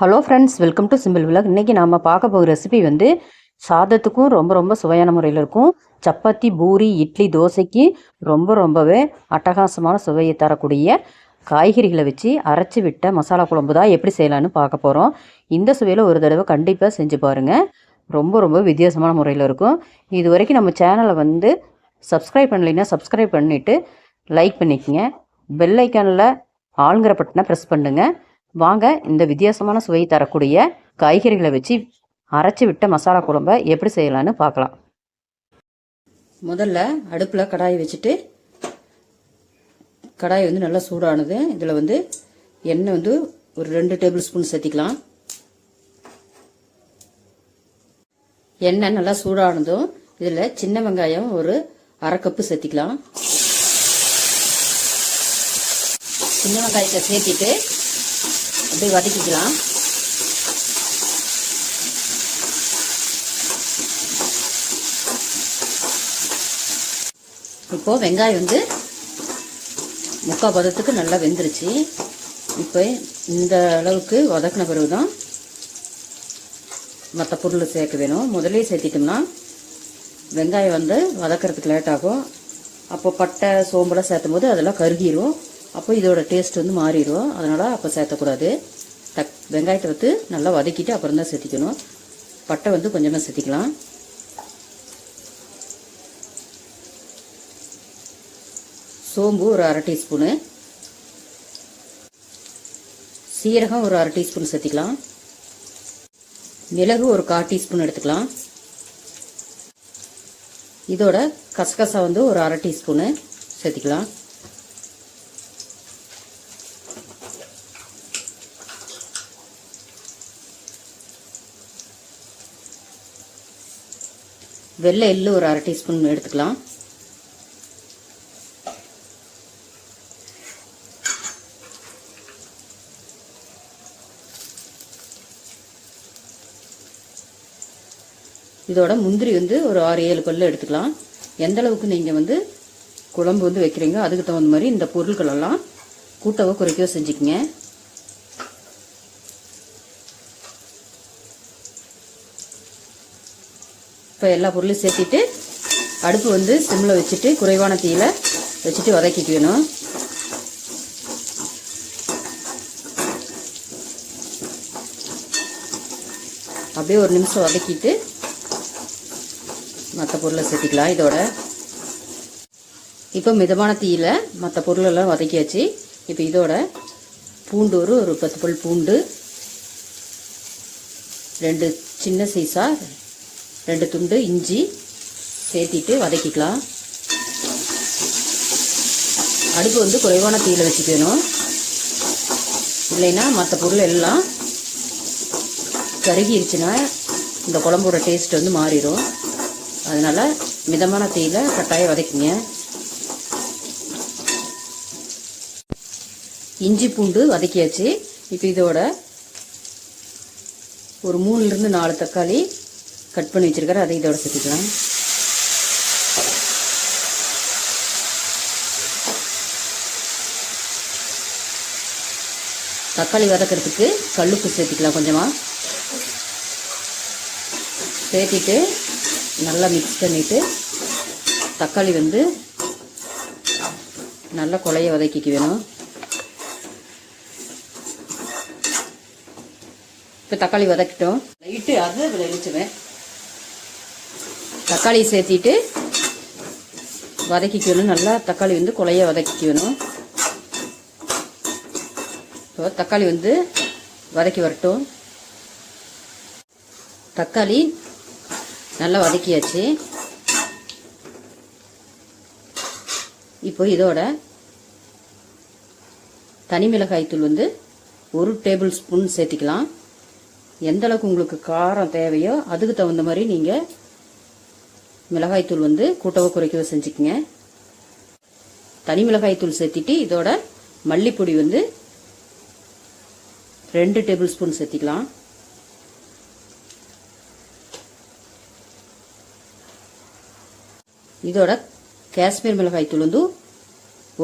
Hello friends welcome to simple vlog இன்றைக்கி நாம் பார்க்க போகிற ரெசிபி வந்து சாதத்துக்கும் ரொம்ப ரொம்ப சுவையான முறையில் இருக்கும். சப்பாத்தி பூரி இட்லி தோசைக்கு ரொம்ப ரொம்பவே அட்டகாசமான சுவையை தரக்கூடிய காய்கறிகளை வச்சு அரைச்சி விட்ட மசாலா குழம்பு தான் எப்படி செய்யலான்னு பார்க்க போகிறோம் இந்த சுவையில் ஒரு தடவை கண்டிப்பாக செஞ்சு பாருங்கள் ரொம்ப ரொம்ப வித்தியாசமான முறையில் இருக்கும். இது வரைக்கும் நம்ம சேனலை வந்து சப்ஸ்கிரைப் பண்ணலைன்னா சப்ஸ்கிரைப் பண்ணிவிட்டு லைக் பண்ணிக்கோங்க. பெல் ஐக்கானில் ஆளுங்கிற பட்டனை ப்ரெஸ் பண்ணுங்கள் வாங்க இந்த வித்தியாசமான சுவை தரக்கூடிய காய்கறிகளை வச்சு அரைச்சி விட்ட மசாலா குழம்ப எப்படி செய்யலான்னு பார்க்கலாம். முதல்ல அடுப்பில் கடாயை வச்சுட்டு கடாய் வந்து நல்லா சூடானது. இதில் வந்து எண்ணெய் வந்து ஒரு ரெண்டு டேபிள் ஸ்பூன் சேர்த்திக்கலாம். எண்ணெய் நல்லா சூடானதும் இதில் சின்ன வெங்காயம் ஒரு அரை கப்பு சேர்த்திக்கலாம். சின்ன வெங்காயத்தை சேர்த்திட்டு அப்படியே வதக்கிக்கலாம். இப்போ வெங்காயம் வந்து முக்கால் பதத்துக்கு நல்லா வெந்துருச்சு. இப்போ இந்த அளவுக்கு வதக்கின பிறகு தான் மற்ற பொருள் சேர்க்க வேணும். முதலே சேர்த்திட்டோம்னா வெங்காயம் வந்து வதக்கிறதுக்கு லேட் ஆகும். அப்போ பட்டை சோம்பெல்லாம் சேர்த்தும் போது அதெல்லாம் கருகிரும். அப்போ இதோட டேஸ்ட் வந்து மாறிடும். அதனால் அப்போ சேர்த்தக்கூடாது. தக் வெங்காயத்தை வந்து நல்லா வதக்கிட்டு அப்புறம் தான் சேர்த்திக்கணும். பட்டை வந்து கொஞ்சமாக சேர்த்திக்கலாம். சோம்பு ஒரு அரை டீஸ்பூனு. சீரகம் ஒரு அரை டீஸ்பூன் சேர்த்திக்கலாம். மிளகு ஒரு கால் டீஸ்பூன் எடுத்துக்கலாம். இதோட கசகசா வந்து ஒரு அரை டீஸ்பூனு சேர்த்திக்கலாம். வெள்ளை எள்ளு ஒரு அரை டீஸ்பூன் எடுத்துக்கலாம். இதோட முந்திரி வந்து ஒரு ஆறு ஏழு பல்லு எடுத்துக்கலாம். எந்த அளவுக்கு நீங்கள் வந்து குழம்பு வந்து வைக்கிறீங்க அதுக்கு தகுந்த மாதிரி இந்த பொருட்களெல்லாம் கூட்டவோ குறைக்கவோ செஞ்சுக்கங்க. இப்போ எல்லா பொருளும் சேர்த்திட்டு அடுப்பு வந்து சிம்மில் வச்சுட்டு குறைவான தீயில வச்சுட்டு வதக்கிக்கணும் அப்படியே ஒரு நிமிஷம் வதக்கிட்டு மற்ற பொருளை சேர்த்திக்கலாம் இதோட. இப்போ மிதமான தீயில் மற்ற பொருளெல்லாம் வதக்கியாச்சு. இப்போ இதோட பூண்டு ஒரு ஒரு பத்து பல் பூண்டு ரெண்டு சின்ன சைஸா ரெண்டு துண்டு இஞ்சி சேர்த்திட்டு வதக்கிக்கலாம். அடுப்பு வந்து குறைவான தீயில் வச்சுக்கணும் இல்லைன்னா மற்ற பொருள் எல்லாம் கருகிருச்சுன்னா இந்த குழம்போட டேஸ்ட் வந்து மாறிடும். அதனால் மிதமான தீயில் கட்டாயம் வதக்கிங்க. இஞ்சி பூண்டு வதக்கியாச்சு. இப்போ இதோட ஒரு மூணுலேருந்து நாலு தக்காளி கட் பண்ணி வச்சுருக்காரு அதை இதோட சேர்த்துக்கலாம். தக்காளி வதக்கிறதுக்கு கல்லுப்பு சேர்த்துக்கலாம் கொஞ்சமாக சேர்த்திட்டு நல்லா மிக்ஸ் பண்ணிவிட்டு தக்காளி வந்து நல்லா கொலைய வதக்கிக்க வேணும். இப்போ தக்காளி வதக்கிட்டோம். லைட்டு அது அதில் தக்காளி சேர்த்திட்டு வதக்கிக்கணும். நல்லா தக்காளி வந்து கொலைய வதக்கிக்கணும். இப்போ தக்காளி வந்து வதக்கி வரட்டும். தக்காளி நல்லா வதக்கியாச்சு. இப்போ இதோட தனி மிளகாய் தூள் வந்து ஒரு டேபிள் ஸ்பூன் சேர்த்திக்கலாம். எந்த அளவுக்கு உங்களுக்கு காரம் தேவையோ அதுக்கு தகுந்த மாதிரி நீங்கள் மிளகாய்த்தூள் வந்து கூட்டவோ குறைக்கவோ செஞ்சுக்கங்க. தனி மிளகாய்த்தூள் சேர்த்திட்டு இதோட மல்லிப்பொடி வந்து ரெண்டு டேபிள் ஸ்பூன் சேர்த்திக்கலாம். இதோட காஷ்மீர் மிளகாய் தூள் வந்து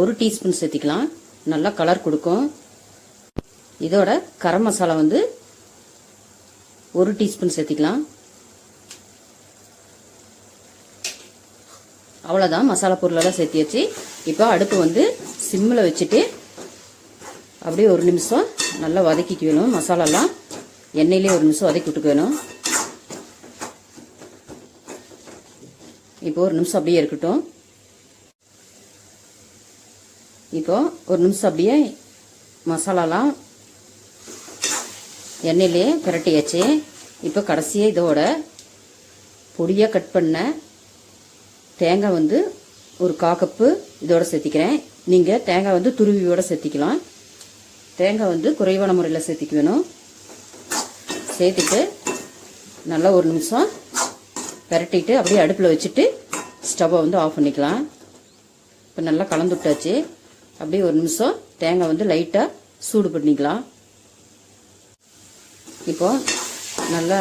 ஒரு டீஸ்பூன் சேர்த்திக்கலாம். நல்லா கலர் கொடுக்கும். இதோட கரம் மசாலா வந்து ஒரு டீஸ்பூன் சேர்த்திக்கலாம். அவ்வளோதான் மசாலா பொருளெல்லாம் சேர்த்தியாச்சு. இப்போ அடுப்பு வந்து சிம்மில் வச்சுட்டு அப்படியே ஒரு நிமிஷம் நல்லா வதக்கிக்க வேணும். மசாலாலாம் எண்ணெயிலே ஒரு நிமிஷம் வதக்கி விட்டுக்க வேணும். இப்போ ஒரு நிமிஷம் அப்படியே இருக்கட்டும். இப்போ ஒரு நிமிஷம் அப்படியே மசாலாலாம் எண்ணெயிலே பிரட்டியாச்சு. இப்போ கடைசியாக இதோட பொடியாக கட் பண்ண தேங்காய் வந்து ஒரு கா கப்பு இதோட சேர்த்திக்கிறேன். நீங்கள் தேங்காய் வந்து துருவியோட சேர்த்திக்கலாம். தேங்காய் வந்து குறைவான முறையில் சேர்த்திக்க வேணும் சேர்த்துட்டு நல்லா ஒரு நிமிஷம் பரட்டிட்டு அப்படியே அடுப்பில் வச்சுட்டு ஸ்டவ்வை வந்து ஆஃப் பண்ணிக்கலாம். இப்போ நல்லா கலந்து விட்டாச்சு. அப்படியே ஒரு நிமிஷம் தேங்காய் வந்து லைட்டாக சூடு பண்ணிக்கலாம். இப்போ நல்லா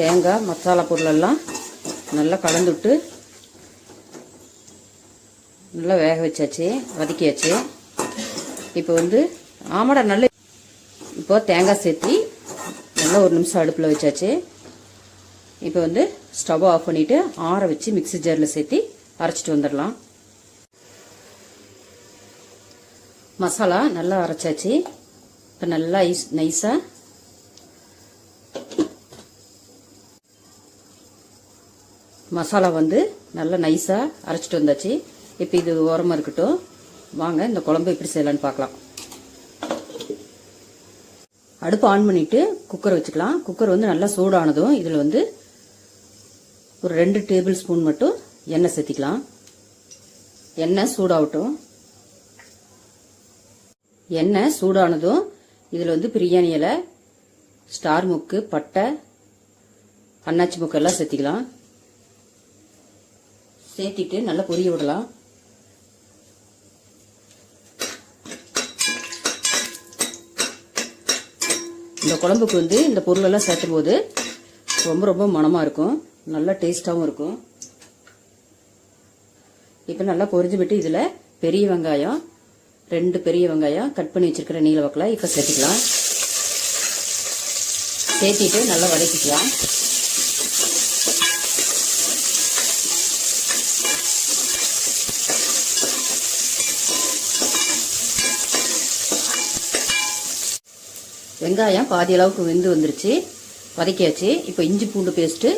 தேங்காய் மசாலா பொருளெல்லாம் நல்லா கலந்துவிட்டு நல்லா வேக வச்சாச்சு வதக்கியாச்சு. இப்போ வந்து ஆமாடா நல்ல இப்போ தேங்காய் சேர்த்தி நல்லா ஒரு நிமிஷம் அடுப்பில் வச்சாச்சு. இப்போ வந்து ஸ்டவ் ஆஃப் பண்ணிவிட்டு ஆற வச்சு மிக்ஸி ஜாரில் சேர்த்தி அரைச்சிட்டு வந்துடலாம். மசாலா நல்லா அரைச்சாச்சு. இப்போ நல்லா ஐஸ் நைஸாக மசாலா வந்து நல்லா நைஸாக அரைச்சிட்டு வந்தாச்சு. இப்போ இது ஓரமாக இருக்கட்டும். வாங்க இந்த குழம்பு எப்படி செய்யலான்னு பார்க்கலாம். அடுப்பு ஆன் பண்ணிவிட்டு குக்கர் வச்சுக்கலாம். குக்கர் வந்து நல்லா சூடானதும் இதில் வந்து ஒரு ரெண்டு டேபிள் ஸ்பூன் மட்டும் எண்ணெய் சேர்த்திக்கலாம். எண்ணெய் சூடாகட்டும். எண்ணெய் சூடானதும் இதில் வந்து பிரியாணி இலை ஸ்டார் முக்கு பட்டை அன்னாச்சி முக்கு எல்லாம் சேர்த்திக்கலாம். சேர்த்திட்டு நல்லா பொரிய விடலாம். இந்த குழம்புக்கு வந்து இந்த பொருளெல்லாம் சேர்த்தும் போது ரொம்ப ரொம்ப மணமாக இருக்கும். நல்லா டேஸ்ட்டாகவும் இருக்கும். இப்போ நல்லா பொரிஞ்சு விட்டு இதில் பெரிய வெங்காயம் ரெண்டு பெரிய வெங்காயம் கட் பண்ணி வச்சுருக்கிற நீல வக்கலை இப்போ சேர்த்துக்கலாம். சேர்த்திட்டு நல்லா வதக்கிக்கலாம். வெங்காயம் பாதி அளவுக்கு வெந்து வந்துருச்சு. வதக்கியாச்சு. இப்போ இஞ்சி பூண்டு பேஸ்ட்டு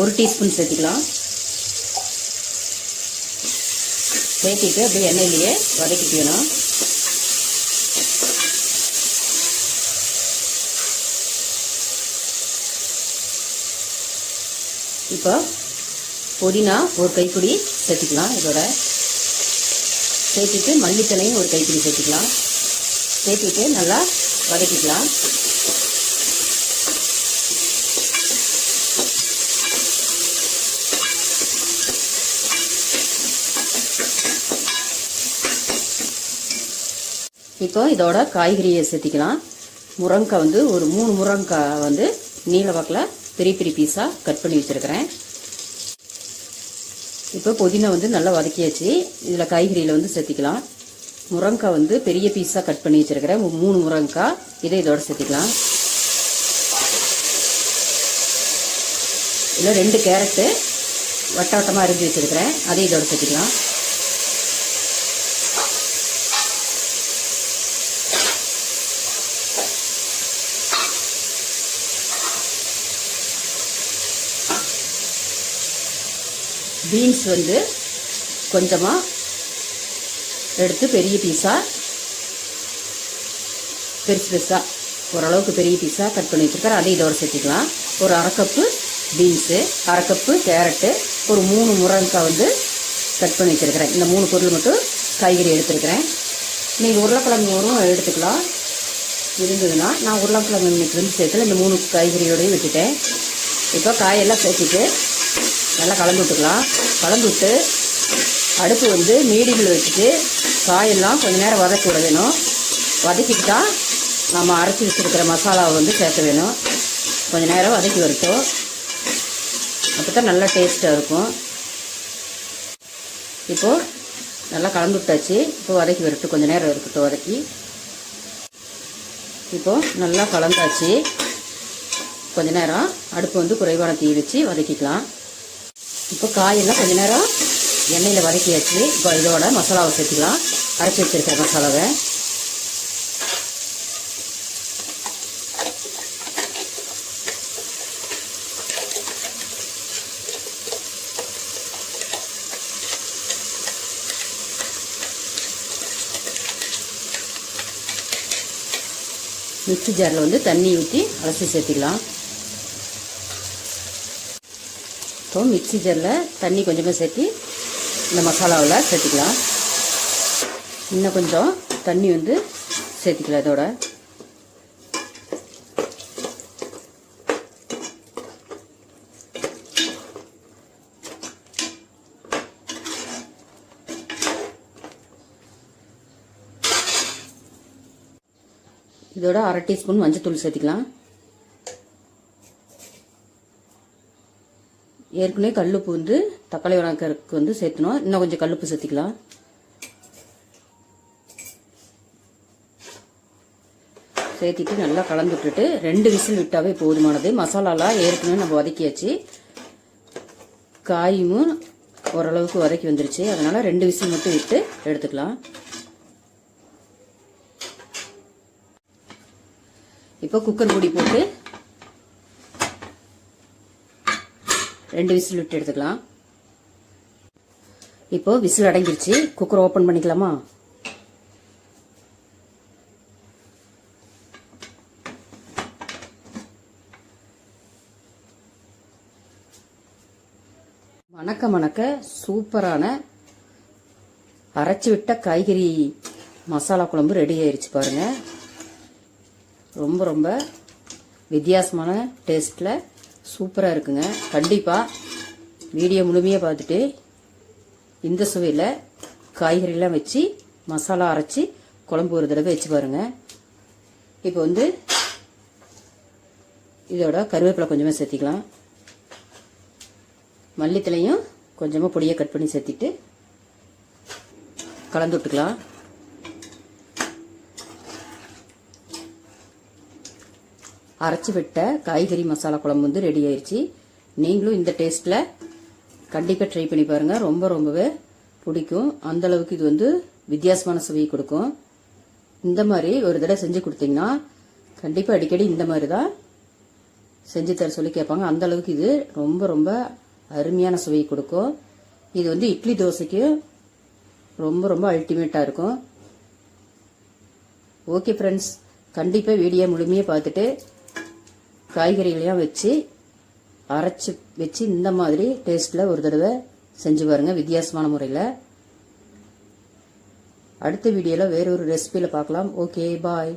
ஒரு டீஸ்பூன் சேர்த்துக்கலாம். சேர்த்திட்டு அப்படியே எண்ணெயிலேயே வதக்கிக்கணும் இப்போ புதினா ஒரு கைப்பிடி சேர்த்துக்கலாம் இதோட. சேர்த்துட்டு மல்லித்தலையும் ஒரு கைப்பிடி சேர்த்துக்கலாம். சேர்த்துட்டு நல்லா வதக்கிக்கலாம். இப்போ இதோட காய்கறியை சேர்த்திக்கலாம். முருங்கைக்காய் வந்து ஒரு மூணு முருங்கைக்காய் வந்து நீல வாக்கில் பெரிய பெரிய பீஸாக கட் பண்ணி வச்சுருக்கிறேன். இப்போ புதினா வந்து நல்லா வதக்கியாச்சு. இதில் காய்கறியில் வந்து சேர்த்திக்கலாம். முருங்கைக்காய் வந்து பெரிய பீஸாக கட் பண்ணி வச்சுருக்கிறேன். மூணு முருங்கைக்காய் இதை இதோட சேர்த்திக்கலாம். இதில் ரெண்டு கேரட்டு வட்ட வட்டமாக அரிஞ்சு வச்சுருக்கிறேன். அதையும் இதோட சேர்த்திக்கலாம். பீன்ஸ் வந்து கொஞ்சமாக எடுத்து பெரிய பீஸாக பெருசு பெருசாக ஓரளவுக்கு பெரிய பீஸாக கட் பண்ணி வச்சுருக்காரு. அதை இதோட சேர்த்துக்கலாம். ஒரு அரை கப்பு பீன்ஸு அரை கப்பு கேரட்டு ஒரு மூணு முருங்கக்காய் வந்து கட் பண்ணி வச்சுருக்கிறேன். இந்த மூணு பொருள் மட்டும் காய்கறி எடுத்துருக்கிறேன். நீங்கள் உருளைக்கிழங்கு வரும் எடுத்துக்கலாம். இருந்ததுன்னா நான் உருளைக்கிழங்கு இன்னைக்கு வந்து சேர்த்துல இந்த மூணு காய்கறியோடையும் விட்டுட்டேன். இப்போ காயெல்லாம் சேர்த்துட்டு நல்லா கலந்து விட்டுக்கலாம். கலந்து விட்டு அடுப்பு வந்து மீடியமில் வச்சுட்டு காயெல்லாம் கொஞ்ச நேரம் வதக்கி விட வேணும். வதக்கிட்டு நம்ம அரைச்சி வச்சுருக்கிற மசாலாவை வந்து சேர்க்க வேணும். கொஞ்சம் நேரம் வதக்கி வரட்டும். அப்போ தான் நல்லா டேஸ்ட்டாக இருக்கும். இப்போது நல்லா கலந்து விட்டாச்சு. இப்போ வதக்கி வரட்டும். கொஞ்ச நேரம் இருக்கட்டும் வதக்கி. இப்போது நல்லா கலந்தாச்சு. கொஞ்ச நேரம் அடுப்பு வந்து குறைவான தீ வச்சு வதக்கிக்கலாம். இப்போ காயெல்லாம் கொஞ்ச நேரம் எண்ணெயில் வதக்கியாச்சு. இப்போ இதோட மசாலாவை சேர்த்துக்கலாம். அரைச்சி வச்சிருக்கிற மசாலாவை மிக்சி ஜாரில் வந்து தண்ணி ஊற்றி அலசி சேர்த்திக்கலாம். இப்போ மிக்சி ஜாரில் தண்ணி கொஞ்சமாக சேர்த்து இந்த மசாலாவில் சேர்த்துக்கலாம். இன்னும் கொஞ்சம் தண்ணி வந்து சேர்த்துக்கலாம் இதோட. இதோட அரை டீஸ்பூன் மஞ்சத்தூள் சேர்த்துக்கலாம். ஏற்கனவே கல்லுப்பு வந்து தக்காளி வணக்கருக்கு வந்து சேர்த்தணும். இன்னும் கொஞ்சம் கல்லுப்பு சேர்த்துக்கலாம். சேர்த்திட்டு நல்லா கலந்து விட்டுட்டு ரெண்டு விசில் விட்டாவே போதுமானது. மசாலாலாம் ஏற்கனவே நம்ம வதக்கியாச்சு. காயும் ஓரளவுக்கு வதக்கி வந்துருச்சு. அதனால ரெண்டு விசில் மட்டும் விட்டு எடுத்துக்கலாம். இப்போ குக்கர் பொடி போட்டு ரெண்டு விசில் விட்டு எடுத்துக்கலாம். இப்போ விசில் அடங்கிருச்சு. குக்கர் ஓப்பன் பண்ணிக்கலாமா? மணக்க மணக்க சூப்பரான அரைச்சி விட்ட காய்கறி மசாலா குழம்பு ரெடி ஆயிடுச்சு பாருங்க. ரொம்ப ரொம்ப வித்தியாசமான டேஸ்ட்டில் சூப்பராக இருக்குங்க. கண்டிப்பாக வீடியோ முழுமையாக பார்த்துட்டு இந்த சுவையில் காய்கறிலாம் வச்சு மசாலா அரைச்சி குழம்பு ஒரு தடவை வச்சு பாருங்க. இப்போ வந்து இதோட கருவேப்பிலை கொஞ்சமாக சேர்த்திக்கலாம். மல்லித்தலையும் கொஞ்சமாக பொடியை கட் பண்ணி சேர்த்திட்டு கலந்து விட்டுக்கலாம். அரைச்சி விட்ட காய்கறி மசாலா குழம்பு வந்து ரெடி ஆயிடுச்சு நீங்களும் இந்த டேஸ்ட்டில் கண்டிப்பாக ட்ரை பண்ணி பாருங்கள் ரொம்ப ரொம்பவே பிடிக்கும். அந்த அளவுக்கு இது வந்து வித்தியாசமான சுவையை கொடுக்கும். இந்த மாதிரி ஒரு தடவை செஞ்சு கொடுத்தீங்கன்னா கண்டிப்பாக அடிக்கடி இந்த மாதிரி தான் செஞ்சு தர சொல்லி கேட்பாங்க. அந்த அளவுக்கு இது ரொம்ப ரொம்ப அருமையான சுவை கொடுக்கும். இது வந்து இட்லி தோசைக்கு ரொம்ப ரொம்ப அல்டிமேட்டாக இருக்கும். ஓகே ஃப்ரெண்ட்ஸ் கண்டிப்பாக வீடியோ முழுமையாக பார்த்துட்டு காய்கறிகளையும் வச்சு அரைச்சி வச்சு இந்த மாதிரி டேஸ்ட்டில் ஒரு தடவை செஞ்சு பாருங்கள் வித்தியாசமான முறையில். அடுத்த வீடியோவில் வேறொரு ரெசிபியில் பார்க்கலாம். Okay bye